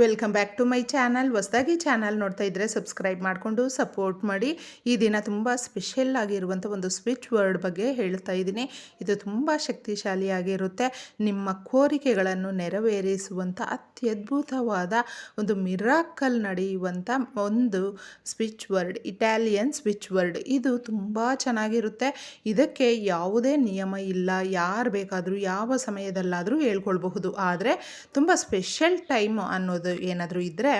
Welcome back to my channel. ಹೊಸದಾಗಿ channel ನೋಡ್ತಾ ಇದ್ದರೆ ಸಬ್ಸ್ಕ್ರೈಬ್ ಮಾಡಿಕೊಂಡು ಸಪೋರ್ಟ್ ಮಾಡಿ. ಈ ದಿನ ತುಂಬ ಸ್ಪೆಷಲ್ ಆಗಿರುವಂಥ ಒಂದು ಸ್ವಿಚ್ ವರ್ಡ್ ಬಗ್ಗೆ ಹೇಳ್ತಾ ಇದ್ದೀನಿ. ಇದು ತುಂಬ ಶಕ್ತಿಶಾಲಿಯಾಗಿರುತ್ತೆ. ನಿಮ್ಮ ಕೋರಿಕೆಗಳನ್ನು ನೆರವೇರಿಸುವಂಥ ಅತ್ಯದ್ಭುತವಾದ ಒಂದು ಮಿರಾಕಲ್ ನಡೆಯುವಂಥ ಒಂದು switch word, Italian switch word. ಇದು ತುಂಬ ಚೆನ್ನಾಗಿರುತ್ತೆ. ಇದಕ್ಕೆ ಯಾವುದೇ ನಿಯಮ ಇಲ್ಲ. ಯಾರು ಬೇಕಾದರೂ, ಯಾವ ಸಮಯದಲ್ಲಾದರೂ ಹೇಳ್ಕೊಳ್ಬಹುದು. ಆದರೆ ತುಂಬ ಸ್ಪೆಷಲ್ ಟೈಮ್ ಅನ್ನೋದು ಏನಾದರೂ ಇದ್ದರೆ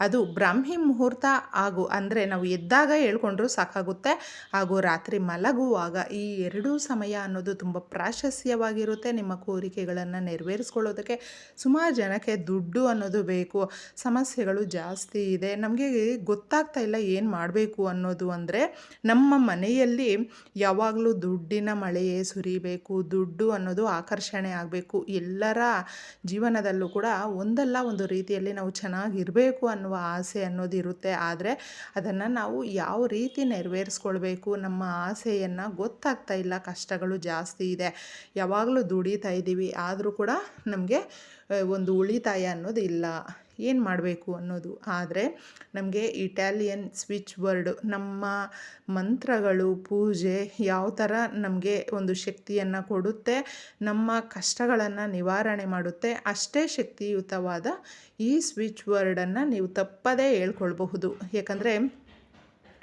ಅದು ಬ್ರಾಹ್ಮಿ ಮುಹೂರ್ತ ಹಾಗೂ ಅಂದರೆ ನಾವು ಎದ್ದಾಗ ಹೇಳ್ಕೊಂಡ್ರೂ ಸಾಕಾಗುತ್ತೆ. ಹಾಗೂ ರಾತ್ರಿ ಮಲಗುವಾಗ ಈ ಎರಡೂ ಸಮಯ ಅನ್ನೋದು ತುಂಬ ಪ್ರಾಶಸ್ಯವಾಗಿರುತ್ತೆ ನಿಮ್ಮ ಕೋರಿಕೆಗಳನ್ನು ನೆರವೇರಿಸ್ಕೊಳ್ಳೋದಕ್ಕೆ ಸುಮಾರು ಜನಕ್ಕೆ ದುಡ್ಡು ಅನ್ನೋದು ಬೇಕು. ಸಮಸ್ಯೆಗಳು ಜಾಸ್ತಿ ಇದೆ. ನಮಗೆ ಗೊತ್ತಾಗ್ತಾ ಇಲ್ಲ ಏನು ಮಾಡಬೇಕು ಅನ್ನೋದು ಅಂದರೆ ನಮ್ಮ ಮನೆಯಲ್ಲಿ ಯಾವಾಗಲೂ ದುಡ್ಡಿನ ಮಳೆಯೇ ಸುರಿಬೇಕು, ದುಡ್ಡು ಅನ್ನೋದು ಆಕರ್ಷಣೆ ಆಗಬೇಕು. ಎಲ್ಲರ ಜೀವನದಲ್ಲೂ ಕೂಡ ಒಂದಲ್ಲ ಒಂದು ರೀತಿಯಲ್ಲಿ ನಾವು ಚೆನ್ನಾಗಿರಬೇಕು ಅನ್ನುವ ಆಸೆ ಅನ್ನೋದು ಇರುತ್ತೆ. ಆದರೆ ಅದನ್ನು ನಾವು ಯಾವ ರೀತಿ ನೆರವೇರಿಸ್ಕೊಳ್ಬೇಕು ನಮ್ಮ ಆಸೆಯನ್ನು ಗೊತ್ತಾಗ್ತಾ ಇಲ್ಲ. ಕಷ್ಟಗಳು ಜಾಸ್ತಿ ಇದೆ. ಯಾವಾಗಲೂ ದುಡಿತಾ ಇದ್ದೀವಿ. ಆದರೂ ಕೂಡ ನಮಗೆ ಒಂದು ಉಳಿತಾಯ ಅನ್ನೋದು ಇಲ್ಲ. ಏನು ಮಾಡಬೇಕು ಅನ್ನೋದು. ಆದರೆ ನಮಗೆ ಇಟಾಲಿಯನ್ ಸ್ವಿಚ್ ವರ್ಡ್ ನಮ್ಮ ಮಂತ್ರಗಳು, ಪೂಜೆ ಯಾವ ಥರ ನಮಗೆ ಒಂದು ಶಕ್ತಿಯನ್ನು ಕೊಡುತ್ತೆ, ನಮ್ಮ ಕಷ್ಟಗಳನ್ನು ನಿವಾರಣೆ ಮಾಡುತ್ತೆ, ಅಷ್ಟೇ ಶಕ್ತಿಯುತವಾದ ಈ ಸ್ವಿಚ್ ವರ್ಡನ್ನು ನೀವು ತಪ್ಪದೇ ಹೇಳ್ಕೊಳ್ಬಹುದು. ಯಾಕಂದರೆ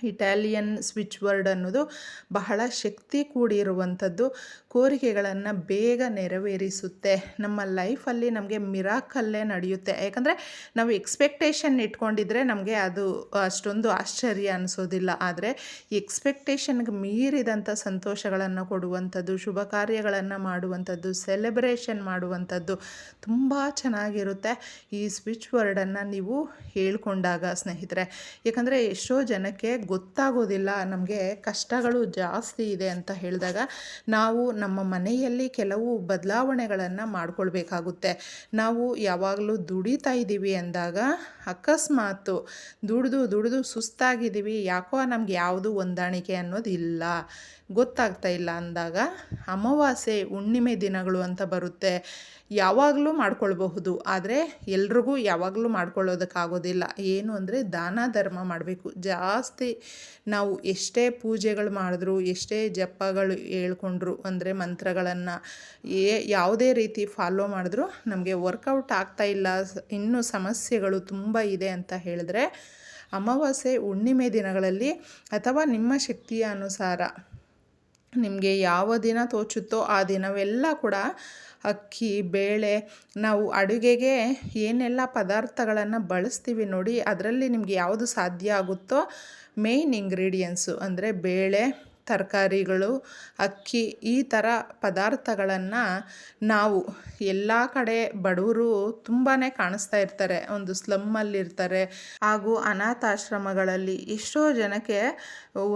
ಇಟಾಲಿಯನ್ ಸ್ವಿಚ್ ವರ್ಡ್ ಅನ್ನೋದು ಬಹಳ ಶಕ್ತಿ ಕೂಡಿರುವಂಥದ್ದು. ಕೋರಿಕೆಗಳನ್ನು ಬೇಗ ನೆರವೇರಿಸುತ್ತೆ. ನಮ್ಮ ಲೈಫಲ್ಲಿ ನಮಗೆ ಮಿರಾಕಲ್ಲೇ ನಡೆಯುತ್ತೆ. ಯಾಕಂದರೆ ನಾವು ಎಕ್ಸ್ಪೆಕ್ಟೇಷನ್ ಇಟ್ಕೊಂಡಿದ್ರೆ ನಮಗೆ ಅದು ಅಷ್ಟೊಂದು ಆಶ್ಚರ್ಯ ಅನಿಸೋದಿಲ್ಲ. ಆದರೆ ಎಕ್ಸ್ಪೆಕ್ಟೇಷನ್ಗೆ ಮೀರಿದಂಥ ಸಂತೋಷಗಳನ್ನು ಕೊಡುವಂಥದ್ದು, ಶುಭ ಕಾರ್ಯಗಳನ್ನು ಮಾಡುವಂಥದ್ದು ಸೆಲೆಬ್ರೇಷನ್ ಮಾಡುವಂಥದ್ದು ತುಂಬ ಚೆನ್ನಾಗಿರುತ್ತೆ. ಈ ಸ್ವಿಚ್ ವರ್ಡನ್ನು ನೀವು ಹೇಳ್ಕೊಂಡಾಗ ಸ್ನೇಹಿತರೆ. ಯಾಕಂದರೆ ಎಷ್ಟೋ ಜನಕ್ಕೆ ಗೊತ್ತಾಗೋದಿಲ್ಲ, ನಮಗೆ ಕಷ್ಟಗಳು ಜಾಸ್ತಿ ಇದೆ ಅಂತ ಹೇಳಿದಾಗ ನಾವು ನಮ್ಮ ಮನೆಯಲ್ಲಿ ಕೆಲವು ಬದಲಾವಣೆಗಳನ್ನು ಮಾಡಿಕೊಳ್ಬೇಕಾಗುತ್ತೆ. ನಾವು ಯಾವಾಗಲೂ ದುಡಿತಾ ಇದ್ದೀವಿ ಅಂದಾಗ ಅಕಸ್ಮಾತು ದುಡಿದು ದುಡಿದು ಸುಸ್ತಾಗಿದ್ದೀವಿ, ಯಾಕೋ ನಮ್ಗೆ ಯಾವುದು ಹೊಂದಾಣಿಕೆ ಅನ್ನೋದಿಲ್ಲ ಗೊತ್ತಾಗ್ತಾ ಇಲ್ಲ ಅಂದಾಗ ಅಮಾವಾಸ್ಯೆ, ಹುಣ್ಣಿಮೆ ದಿನಗಳು ಅಂತ ಬರುತ್ತೆ. ಯಾವಾಗಲೂ ಮಾಡ್ಕೊಳ್ಬಹುದು. ಆದರೆ ಎಲ್ರಿಗೂ ಯಾವಾಗಲೂ ಮಾಡ್ಕೊಳ್ಳೋದಕ್ಕಾಗೋದಿಲ್ಲ. ಏನು ಅಂದರೆ ದಾನ ಧರ್ಮ ಮಾಡಬೇಕು. ಜಾಸ್ತಿ ನಾವು ಎಷ್ಟೇ ಪೂಜೆಗಳು ಮಾಡಿದ್ರು, ಎಷ್ಟೇ ಜಪಗಳು ಹೇಳ್ಕೊಂಡ್ರು ಅಂದರೆ ಮಂತ್ರಗಳನ್ನು ಏ ಯಾವುದೇ ರೀತಿ ಫಾಲೋ ಮಾಡಿದ್ರು ನಮಗೆ ವರ್ಕೌಟ್ ಆಗ್ತಾ ಇಲ್ಲ. ಇನ್ನೂ ಸಮಸ್ಯೆಗಳು ತುಂಬ ಇದೆ ಅಂತ ಹೇಳಿದ್ರೆ ಅಮಾವಾಸ್ಯೆ ಹುಣ್ಣಿಮೆ ದಿನಗಳಲ್ಲಿ ಅಥವಾ ನಿಮ್ಮ ಶಕ್ತಿಯ ಅನುಸಾರ ನಿಮಗೆ ಯಾವ ದಿನ ತೋಚುತ್ತೋ ಆ ದಿನವೆಲ್ಲ ಕೂಡ ಅಕ್ಕಿ, ಬೇಳೆ, ನಾವು ಅಡುಗೆಗೆ ಏನೆಲ್ಲ ಪದಾರ್ಥಗಳನ್ನು ಬಳಸ್ತೀವಿ ನೋಡಿ, ಅದರಲ್ಲಿ ನಿಮಗೆ ಯಾವುದು ಸಾಧ್ಯ ಆಗುತ್ತೋ ಮೇಯ್ನ್ ಇಂಗ್ರೀಡಿಯೆಂಟ್ಸು ಅಂದರೆ ಬೇಳೆ ತರಕಾರಿಗಳು, ಅಕ್ಕಿ ಈ ಥರ ಪದಾರ್ಥಗಳನ್ನು ನಾವು ಎಲ್ಲ ಕಡೆ ಬಡವರು ತುಂಬಾ ಕಾಣಿಸ್ತಾ ಇರ್ತಾರೆ. ಒಂದು ಸ್ಲಮ್ಮಲ್ಲಿರ್ತಾರೆ ಹಾಗೂ ಅನಾಥಾಶ್ರಮಗಳಲ್ಲಿ ಎಷ್ಟೋ ಜನಕ್ಕೆ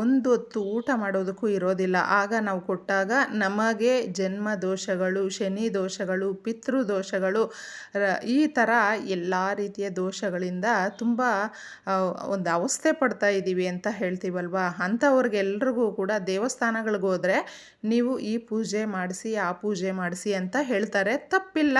ಒಂದು ಹೊತ್ತು ಊಟ ಮಾಡೋದಕ್ಕೂ ಇರೋದಿಲ್ಲ. ಆಗ ನಾವು ಕೊಟ್ಟಾಗ ನಮಗೆ ಜನ್ಮ ದೋಷಗಳು, ಶನಿ ದೋಷಗಳು, ಪಿತೃ ದೋಷಗಳು ಈ ಥರ ಎಲ್ಲ ರೀತಿಯ ದೋಷಗಳಿಂದ ತುಂಬ ಒಂದು ಅವಸ್ಥೆ ಪಡ್ತಾ ಇದ್ದೀವಿ ಅಂತ ಹೇಳ್ತೀವಲ್ವಾ? ಅಂಥವ್ರಿಗೆಲ್ರಿಗೂ ಕೂಡ ದೇವಸ್ಥಾನಗಳಿಗೆ ಹೋದರೆ ನೀವು ಈ ಪೂಜೆ ಮಾಡಿಸಿ, ಆ ಪೂಜೆ ಮಾಡಿಸಿ ಅಂತ ಹೇಳ್ತಾರೆ. ತಪ್ಪಿಲ್ಲ.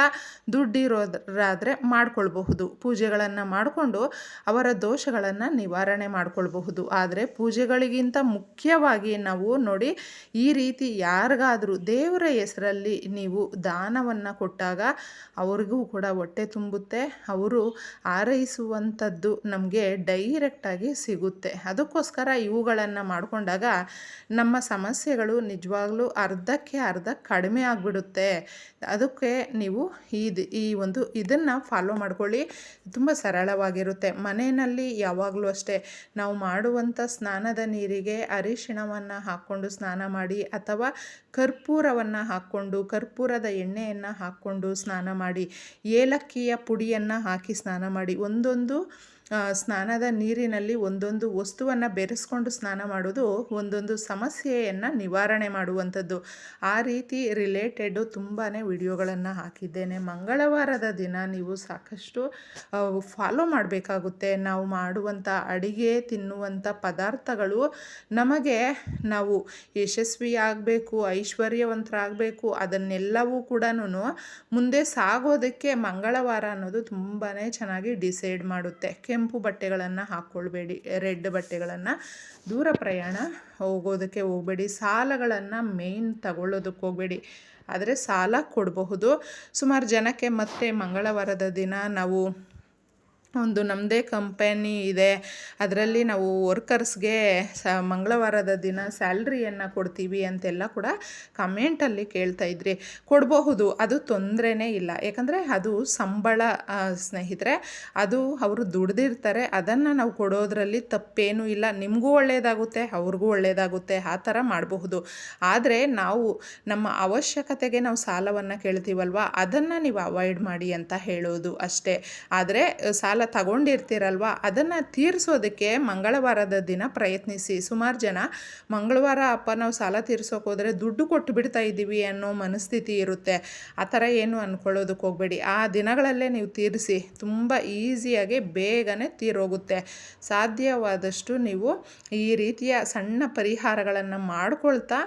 ದುಡ್ಡಿರೋದ್ರಾದರೆ ಮಾಡ್ಕೊಳ್ಬಹುದು. ಪೂಜೆಗಳನ್ನು ಮಾಡಿಕೊಂಡು ಅವರ ದೋಷಗಳನ್ನು ನಿವಾರಣೆ ಮಾಡಿಕೊಳ್ಬಹುದು. ಆದರೆ ಪೂಜೆಗಳಿಗಿಂತ ಮುಖ್ಯವಾಗಿ ನಾವು ನೋಡಿ ಈ ರೀತಿ ಯಾರಿಗಾದರೂ ದೇವರ ಹೆಸರಲ್ಲಿ ನೀವು ದಾನವನ್ನು ಕೊಟ್ಟಾಗ ಅವ್ರಿಗೂ ಕೂಡ ಹೊಟ್ಟೆ ತುಂಬುತ್ತೆ. ಅವರು ಆರೈಸುವಂಥದ್ದು ನಮಗೆ ಡೈರೆಕ್ಟಾಗಿ ಸಿಗುತ್ತೆ. ಅದಕ್ಕೋಸ್ಕರ ಇವುಗಳನ್ನು ಮಾಡಿಕೊಂಡಾಗ ನಮ್ಮ ಸಮಸ್ಯೆಗಳು ನಿಜವಾಗ್ಲೂ ಅರ್ಧಕ್ಕೆ ಅರ್ಧ ಕಡಿಮೆ ಆಗಿಬಿಡುತ್ತೆ. ಅದಕ್ಕೆ ನೀವು ಇದು ಈ ಒಂದು ಇದನ್ನು ಫಾಲೋ ಮಾಡ್ಕೊಳ್ಳಿ. ತುಂಬ ಸರಳವಾಗಿರುತ್ತೆ. ಮನೆಯಲ್ಲಿ ಯಾವಾಗಲೂ ಅಷ್ಟೇ, ನಾವು ಮಾಡುವಂಥ ಸ್ನಾನದ ನೀರಿಗೆ ಅರಿಶಿಣವನ್ನು ಹಾಕ್ಕೊಂಡು ಸ್ನಾನ ಮಾಡಿ ಅಥವಾ ಕರ್ಪೂರವನ್ನು ಹಾಕ್ಕೊಂಡು, ಕರ್ಪೂರದ ಎಣ್ಣೆಯನ್ನು ಹಾಕ್ಕೊಂಡು ಸ್ನಾನ ಮಾಡಿ, ಏಲಕ್ಕಿಯ ಪುಡಿಯನ್ನು ಹಾಕಿ ಸ್ನಾನ ಮಾಡಿ, ಒಂದೊಂದು ಸ್ನಾನದ ನೀರಿನಲ್ಲಿ ಒಂದೊಂದು ವಸ್ತುವನ್ನು ಬೆರೆಸ್ಕೊಂಡು ಸ್ನಾನ ಮಾಡೋದು ಒಂದೊಂದು ಸಮಸ್ಯೆಯನ್ನು ನಿವಾರಣೆ ಮಾಡುವಂಥದ್ದು. ಆ ರೀತಿ ರಿಲೇಟೆಡು ತುಂಬಾ ವಿಡಿಯೋಗಳನ್ನು ಹಾಕಿದ್ದೇನೆ. ಮಂಗಳವಾರದ ದಿನ ನೀವು ಸಾಕಷ್ಟು ಫಾಲೋ ಮಾಡಬೇಕಾಗುತ್ತೆ. ನಾವು ಮಾಡುವಂಥ ಅಡಿಗೆ, ತಿನ್ನುವಂಥ ಪದಾರ್ಥಗಳು ನಮಗೆ ನಾವು ಯಶಸ್ವಿಯಾಗಬೇಕು ಐಶ್ವರ್ಯವಂತರಾಗಬೇಕು, ಅದನ್ನೆಲ್ಲವೂ ಕೂಡ ಮುಂದೆ ಸಾಗೋದಕ್ಕೆ ಮಂಗಳವಾರ ಅನ್ನೋದು ತುಂಬಾ ಚೆನ್ನಾಗಿ ಡಿಸೈಡ್ ಮಾಡುತ್ತೆ. ಕೆಂಪು ಬಟ್ಟೆಗಳನ್ನು ಹಾಕ್ಕೊಳ್ಬೇಡಿ ರೆಡ್ ಬಟ್ಟೆಗಳನ್ನು. ದೂರ ಪ್ರಯಾಣ ಹೋಗೋದಕ್ಕೆ ಹೋಗಬೇಡಿ. ಸಾಲಗಳನ್ನು ಮೇಯ್ನ್ ತಗೊಳ್ಳೋದಕ್ಕೆ ಹೋಗಬೇಡಿ. ಆದರೆ ಸಾಲ ಕೊಡಬಹುದು. ಸುಮಾರು ಜನಕ್ಕೆ ಮತ್ತೆ ಮಂಗಳವಾರದ ದಿನ ನಾವು ಒಂದು ನಮ್ಮದೇ ಕಂಪನಿ ಇದೆ. ಅದರಲ್ಲಿ ನಾವು ವರ್ಕರ್ಸ್ಗೆ ಸ ಮಂಗಳವಾರದ ದಿನ ಸ್ಯಾಲ್ರಿಯನ್ನು ಕೊಡ್ತೀವಿ ಅಂತೆಲ್ಲ ಕೂಡ ಕಮೆಂಟಲ್ಲಿ ಕೇಳ್ತಾ ಇದ್ರಿ. ಕೊಡಬಹುದು, ಅದು ತೊಂದರೆನೇ ಇಲ್ಲ. ಯಾಕಂದರೆ ಅದು ಸಂಬಳ ಸ್ನೇಹಿತರೆ, ಅದು ಅವರು ದುಡ್ದಿರ್ತಾರೆ. ಅದನ್ನು ನಾವು ಕೊಡೋದ್ರಲ್ಲಿ ತಪ್ಪೇನೂ ಇಲ್ಲ. ನಿಮಗೂ ಒಳ್ಳೆಯದಾಗುತ್ತೆ ಅವ್ರಿಗೂ ಒಳ್ಳೆಯದಾಗುತ್ತೆ ಆ ಥರ ಮಾಡಬಹುದು. ಆದರೆ ನಾವು ನಮ್ಮ ಅವಶ್ಯಕತೆಗೆ ನಾವು ಸಾಲವನ್ನು ಕೇಳ್ತೀವಲ್ವ? ಅದನ್ನು ನೀವು ಅವಾಯ್ಡ್ ಮಾಡಿ ಅಂತ ಹೇಳೋದು ಅಷ್ಟೇ. ಆದರೆ, ಸಾಲ ತಗೊಂಡಿರ್ತೀರಲ್ವ? ಅದನ್ನು ತೀರಿಸೋದಕ್ಕೆ ಮಂಗಳವಾರದ ದಿನ ಪ್ರಯತ್ನಿಸಿ. ಸುಮಾರು ಜನ, ಮಂಗಳವಾರ ಅಪ್ಪ ನಾವು ಸಾಲ ತೀರ್ಸೋಕೆ ಹೋದರೆ ದುಡ್ಡು ಕೊಟ್ಟು ಬಿಡ್ತಾ ಇದ್ದೀವಿ ಅನ್ನೋ ಮನಸ್ಥಿತಿ ಇರುತ್ತೆ. ಆ ಥರ ಏನು ಅಂದ್ಕೊಳ್ಳೋದಕ್ಕೆ ಹೋಗಬೇಡಿ. ಆ ದಿನಗಳಲ್ಲೇ ನೀವು ತೀರಿಸಿ, ತುಂಬ ಈಸಿಯಾಗಿ ಬೇಗನೆ ತೀರೋಗುತ್ತೆ. ಸಾಧ್ಯವಾದಷ್ಟು ನೀವು ಈ ರೀತಿಯ ಸಣ್ಣ ಪರಿಹಾರಗಳನ್ನು ಮಾಡ್ಕೊಳ್ತಾ,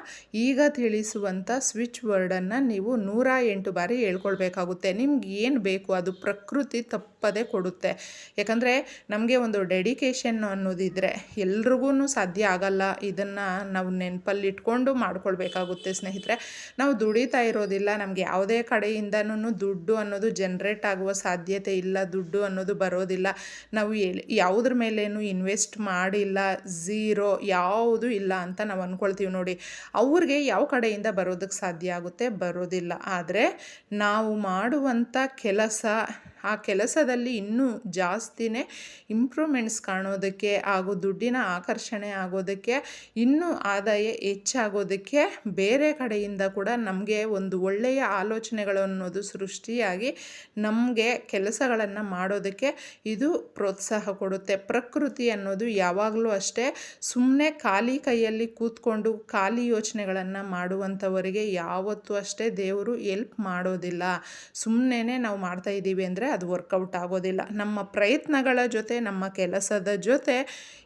ಈಗ ತಿಳಿಸುವಂಥ ಸ್ವಿಚ್ ವರ್ಡನ್ನು ನೀವು ನೂರ ಎಂಟು ಬಾರಿ ಹೇಳ್ಕೊಳ್ಬೇಕಾಗುತ್ತೆ. ನಿಮ್ಗೆ ಏನು ಬೇಕು ಅದು ಪ್ರಕೃತಿ ತಪ್ಪದೇ ಕೊಡುತ್ತೆ. ಯಾಕಂದರೆ ನಮಗೆ ಒಂದು ಡೆಡಿಕೇಶನ್ ಅನ್ನೋದಿದ್ರೆ ಎಲ್ರಿಗೂ ಸಾಧ್ಯ ಆಗಲ್ಲ ಇದನ್ನು ನಾವು ನೆನಪಲ್ಲಿ ಇಟ್ಕೊಂಡು ಮಾಡ್ಕೊಳ್ಬೇಕಾಗುತ್ತೆ ಸ್ನೇಹಿತರೆ. ನಾವು ದುಡಿತಾ ಇರೋದಿಲ್ಲ, ನಮಗೆ ಯಾವುದೇ ಕಡೆಯಿಂದನೂ ದುಡ್ಡು ಅನ್ನೋದು ಜನ್ರೇಟ್ ಆಗುವ ಸಾಧ್ಯತೆ ಇಲ್ಲ, ದುಡ್ಡು ಅನ್ನೋದು ಬರೋದಿಲ್ಲ. ನಾವು ಯಾವುದ್ರ ಮೇಲೇನು ಇನ್ವೆಸ್ಟ್ ಮಾಡಿಲ್ಲ ಝೀರೋ ಯಾವುದು ಇಲ್ಲ ಅಂತ ನಾವು ಅಂದ್ಕೊಳ್ತೀವಿ ನೋಡಿ. ಅವ್ರಿಗೆ ಯಾವ ಕಡೆಯಿಂದ ಬರೋದಕ್ಕೆ ಸಾಧ್ಯ ಆಗುತ್ತೆ? ಬರೋದಿಲ್ಲ. ಆದರೆ ನಾವು ಮಾಡುವಂಥ ಕೆಲಸ ಆ ಕೆಲಸದಲ್ಲಿ ಇನ್ನೂ ಜಾಸ್ತಿನೇ ಇಂಪ್ರೂವ್ಮೆಂಟ್ಸ್ ಕಾಣೋದಕ್ಕೆ ಹಾಗೂ ದುಡ್ಡಿನ ಆಕರ್ಷಣೆ ಆಗೋದಕ್ಕೆ, ಇನ್ನೂ ಆದಾಯ ಹೆಚ್ಚಾಗೋದಕ್ಕೆ ಬೇರೆ ಕಡೆಯಿಂದ ಕೂಡ ನಮಗೆ ಒಂದು ಒಳ್ಳೆಯ ಆಲೋಚನೆಗಳು ಅನ್ನೋದು ಸೃಷ್ಟಿಯಾಗಿ ನಮಗೆ ಕೆಲಸಗಳನ್ನು ಮಾಡೋದಕ್ಕೆ ಇದು ಪ್ರೋತ್ಸಾಹ ಕೊಡುತ್ತೆ. ಪ್ರಕೃತಿ ಅನ್ನೋದು ಯಾವಾಗಲೂ ಅಷ್ಟೇ ಸುಮ್ಮನೆ ಖಾಲಿ ಕೈಯಲ್ಲಿ ಕೂತ್ಕೊಂಡು ಖಾಲಿ ಯೋಚನೆಗಳನ್ನು ಮಾಡುವಂಥವರಿಗೆ ಯಾವತ್ತೂ ಅಷ್ಟೇ ದೇವರು ಎಲ್ಪ್ ಮಾಡೋದಿಲ್ಲ. ಸುಮ್ಮನೆ ನಾವು ಮಾಡ್ತಾ ಇದ್ದೀವಿ ಅಂದರೆ ಅದು ವರ್ಕೌಟ್ ಆಗೋದಿಲ್ಲ. ನಮ್ಮ ಪ್ರಯತ್ನಗಳ ಜೊತೆ, ನಮ್ಮ ಕೆಲಸದ ಜೊತೆ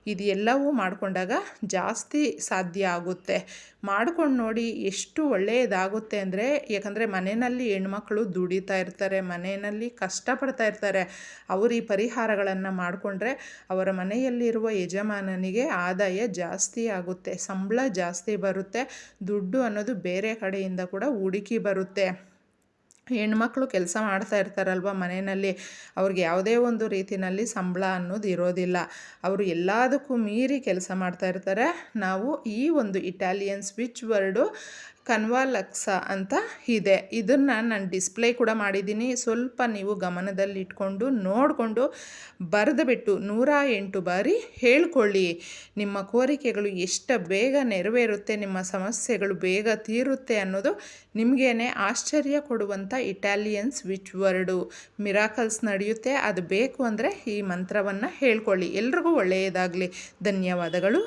ಇದೆಲ್ಲವೂ ಮಾಡಿಕೊಂಡಾಗ ಜಾಸ್ತಿ ಸಾಧ್ಯ ಆಗುತ್ತೆ. ಮಾಡ್ಕೊಂಡು ನೋಡಿ ಎಷ್ಟು ಒಳ್ಳೆಯದಾಗುತ್ತೆ ಅಂದರೆ, ಯಾಕಂದರೆ ಮನೆಯಲ್ಲಿ ಹೆಣ್ಮಕ್ಳು ದುಡಿತಾ ಇರ್ತಾರೆ, ಮನೆಯಲ್ಲಿ ಕಷ್ಟಪಡ್ತಾ ಇರ್ತಾರೆ. ಅವರು ಈ ಪರಿಹಾರಗಳನ್ನು ಮಾಡಿಕೊಂಡ್ರೆ ಅವರ ಮನೆಯಲ್ಲಿರುವ ಯಜಮಾನನಿಗೆ ಆದಾಯ ಜಾಸ್ತಿ ಆಗುತ್ತೆ, ಸಂಬಳ ಜಾಸ್ತಿ ಬರುತ್ತೆ, ದುಡ್ಡು ಅನ್ನೋದು ಬೇರೆ ಕಡೆಯಿಂದ ಕೂಡ ಹುಡುಕಿ ಬರುತ್ತೆ. ಹೆಣ್ಮಕ್ಳು ಕೆಲಸ ಮಾಡ್ತಾ ಇರ್ತಾರಲ್ವ ಮನೆಯಲ್ಲಿ, ಅವ್ರಿಗೆ ಯಾವುದೇ ಒಂದು ರೀತಿಯಲ್ಲಿ ಸಂಬಳ ಅನ್ನೋದು ಇರೋದಿಲ್ಲ. ಅವರು ಎಲ್ಲದಕ್ಕೂ ಮೀರಿ ಕೆಲಸ ಮಾಡ್ತಾ ಇರ್ತಾರೆ. ನಾವು ಈ ಒಂದು ಇಟಾಲಿಯನ್ ಸ್ವಿಚ್ ವರ್ಡು ಕನ್ವಾಲಕ್ಸ ಅಂತ ಇದೆ. ಇದನ್ನು ನಾನು ಡಿಸ್ಪ್ಲೇ ಕೂಡ ಮಾಡಿದ್ದೀನಿ. ಸ್ವಲ್ಪ ನೀವು ಗಮನದಲ್ಲಿಟ್ಕೊಂಡು ನೋಡಿಕೊಂಡು ಬರೆದುಬಿಟ್ಟು ನೂರ ಎಂಟು ಬಾರಿ ಹೇಳ್ಕೊಳ್ಳಿ. ನಿಮ್ಮ ಕೋರಿಕೆಗಳು ಎಷ್ಟು ಬೇಗ ನೆರವೇರುತ್ತೆ, ನಿಮ್ಮ ಸಮಸ್ಯೆಗಳು ಬೇಗ ತೀರುತ್ತೆ ಅನ್ನೋದು ನಿಮಗೇನೆ ಆಶ್ಚರ್ಯ ಕೊಡುವಂಥ ಇಟಾಲಿಯನ್ಸ್ ವಿಚ್ ವರ್ಡು. ಮಿರಾಕಲ್ಸ್ ನಡೆಯುತ್ತೆ. ಅದು ಬೇಕು ಅಂದರೆ ಈ ಮಂತ್ರವನ್ನು ಹೇಳ್ಕೊಳ್ಳಿ. ಎಲ್ರಿಗೂ ಒಳ್ಳೆಯದಾಗಲಿ. ಧನ್ಯವಾದಗಳು.